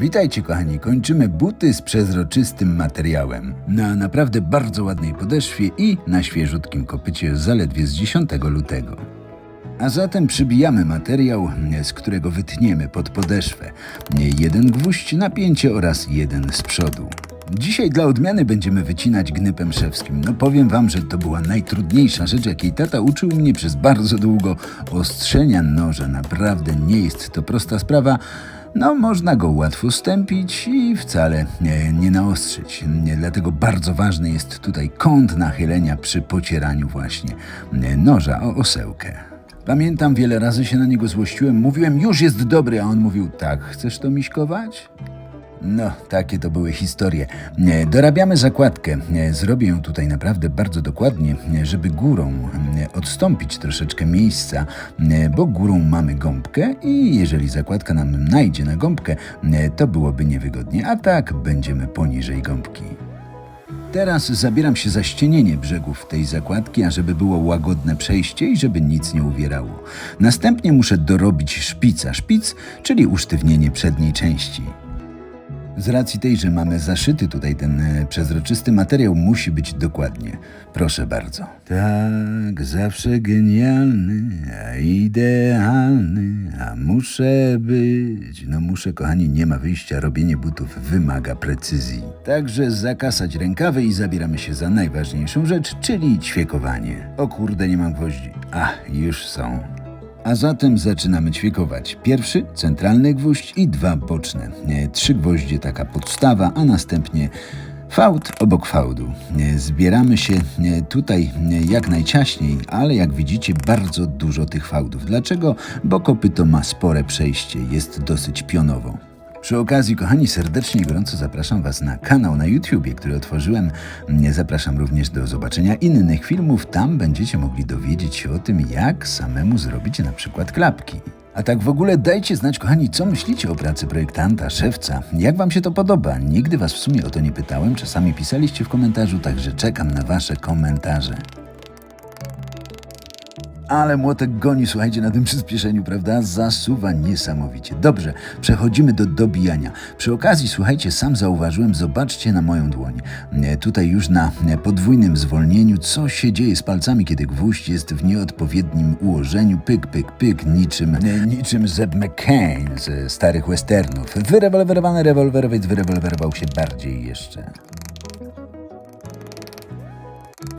Witajcie kochani, kończymy buty z przezroczystym materiałem. Na naprawdę bardzo ładnej podeszwie i na świeżutkim kopycie zaledwie z 10 lutego. A zatem przybijamy materiał, z którego wytniemy pod podeszwę. Jeden gwóźdź, napięcie oraz jeden z przodu. Dzisiaj dla odmiany będziemy wycinać gnypem szewskim. No powiem wam, że to była najtrudniejsza rzecz, jakiej tata uczył mnie przez bardzo długo. Ostrzenia noża naprawdę nie jest to prosta sprawa. No, można go łatwo stępić i wcale nie, nie naostrzyć. Nie, dlatego bardzo ważny jest tutaj kąt nachylenia przy pocieraniu właśnie noża o osełkę. Pamiętam, wiele razy się na niego złościłem, mówiłem, już jest dobry, a on mówił, tak, chcesz to miśkować? No, takie to były historie. E, Dorabiamy zakładkę. E, Zrobię ją tutaj naprawdę bardzo dokładnie, e, żeby górą odstąpić troszeczkę miejsca, bo górą mamy gąbkę i jeżeli zakładka nam najdzie na gąbkę, to byłoby niewygodnie, a tak będziemy poniżej gąbki. Teraz zabieram się za ścienienie brzegów tej zakładki, ażeby było łagodne przejście i żeby nic nie uwierało. Następnie muszę dorobić szpica szpic, czyli usztywnienie przedniej części. Z racji tej, że mamy zaszyty tutaj ten e, przezroczysty materiał, musi być dokładnie. Proszę bardzo. Tak, zawsze genialny, a idealny, a muszę być. No muszę, kochani, nie ma wyjścia. Robienie butów wymaga precyzji. Także zakasać rękawy i zabieramy się za najważniejszą rzecz, czyli ćwiekowanie. O kurde, nie mam gwoździ. Ach, już są. A zatem zaczynamy ćwiekować. Pierwszy, centralny gwóźdź i dwa boczne. Nie, Trzy gwoździe, taka podstawa, a następnie fałd obok fałdu. Nie, Zbieramy się nie, tutaj jak najciaśniej, ale jak widzicie bardzo dużo tych fałdów. Dlaczego? Bo kopyto ma spore przejście, jest dosyć pionowo. Przy okazji, kochani, serdecznie i gorąco zapraszam Was na kanał na YouTubie, który otworzyłem. Zapraszam również do zobaczenia innych filmów. Tam będziecie mogli dowiedzieć się o tym, jak samemu zrobić na przykład klapki. A tak w ogóle dajcie znać, kochani, co myślicie o pracy projektanta, szewca. Jak Wam się to podoba? Nigdy Was w sumie o to nie pytałem. Czasami pisaliście w komentarzu, także czekam na Wasze komentarze. Ale młotek goni, słuchajcie, na tym przyspieszeniu, prawda? Zasuwa niesamowicie. Dobrze, przechodzimy do dobijania. Przy okazji, słuchajcie, sam zauważyłem, zobaczcie na moją dłoń. E, Tutaj już na e, podwójnym zwolnieniu, co się dzieje z palcami, kiedy gwóźdź jest w nieodpowiednim ułożeniu. Pyk, pyk, pyk, niczym, e, niczym Zeb McCain ze starych westernów. Wyrewolwerowany rewolwerowiec wyrewolwerował się bardziej jeszcze.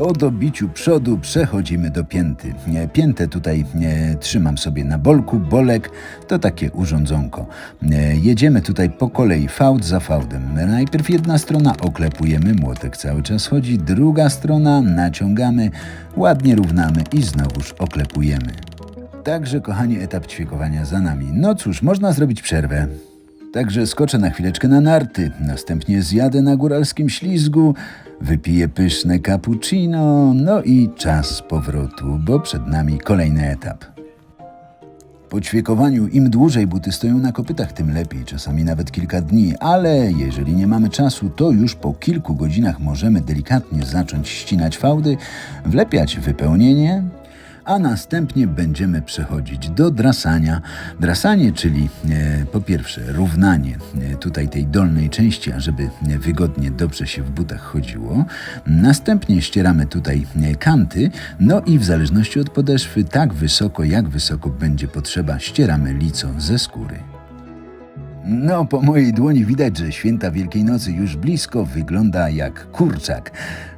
Po dobiciu przodu przechodzimy do pięty. Nie, Piętę tutaj nie, trzymam sobie na bolku. Bolek to takie urządzonko. Nie, Jedziemy tutaj po kolei fałd za fałdem. Najpierw jedna strona oklepujemy, młotek cały czas chodzi, druga strona naciągamy, ładnie równamy i znowuż oklepujemy. Także, kochani, etap ćwiekowania za nami. No cóż, można zrobić przerwę. Także skoczę na chwileczkę na narty, następnie zjadę na góralskim ślizgu, wypiję pyszne cappuccino, no i czas powrotu, bo przed nami kolejny etap. Po ćwiekowaniu im dłużej buty stoją na kopytach, tym lepiej, czasami nawet kilka dni, ale jeżeli nie mamy czasu, to już po kilku godzinach możemy delikatnie zacząć ścinać fałdy, wlepiać wypełnienie, a następnie będziemy przechodzić do drasania. Drasanie, czyli e, po pierwsze równanie e, tutaj tej dolnej części, ażeby e, wygodnie, dobrze się w butach chodziło. Następnie ścieramy tutaj kanty, no i w zależności od podeszwy, tak wysoko, jak wysoko będzie potrzeba, ścieramy lico ze skóry. No, po mojej dłoni widać, że święta Wielkiej Nocy już blisko wygląda jak kurczak.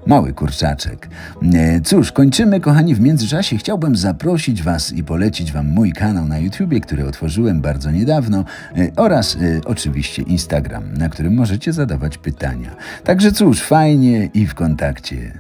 Mały kurczaczek. E, Cóż, kończymy, kochani. W międzyczasie chciałbym zaprosić Was i polecić Wam mój kanał na YouTubie, który otworzyłem bardzo niedawno, e, oraz e, oczywiście Instagram, na którym możecie zadawać pytania. Także cóż, fajnie i w kontakcie.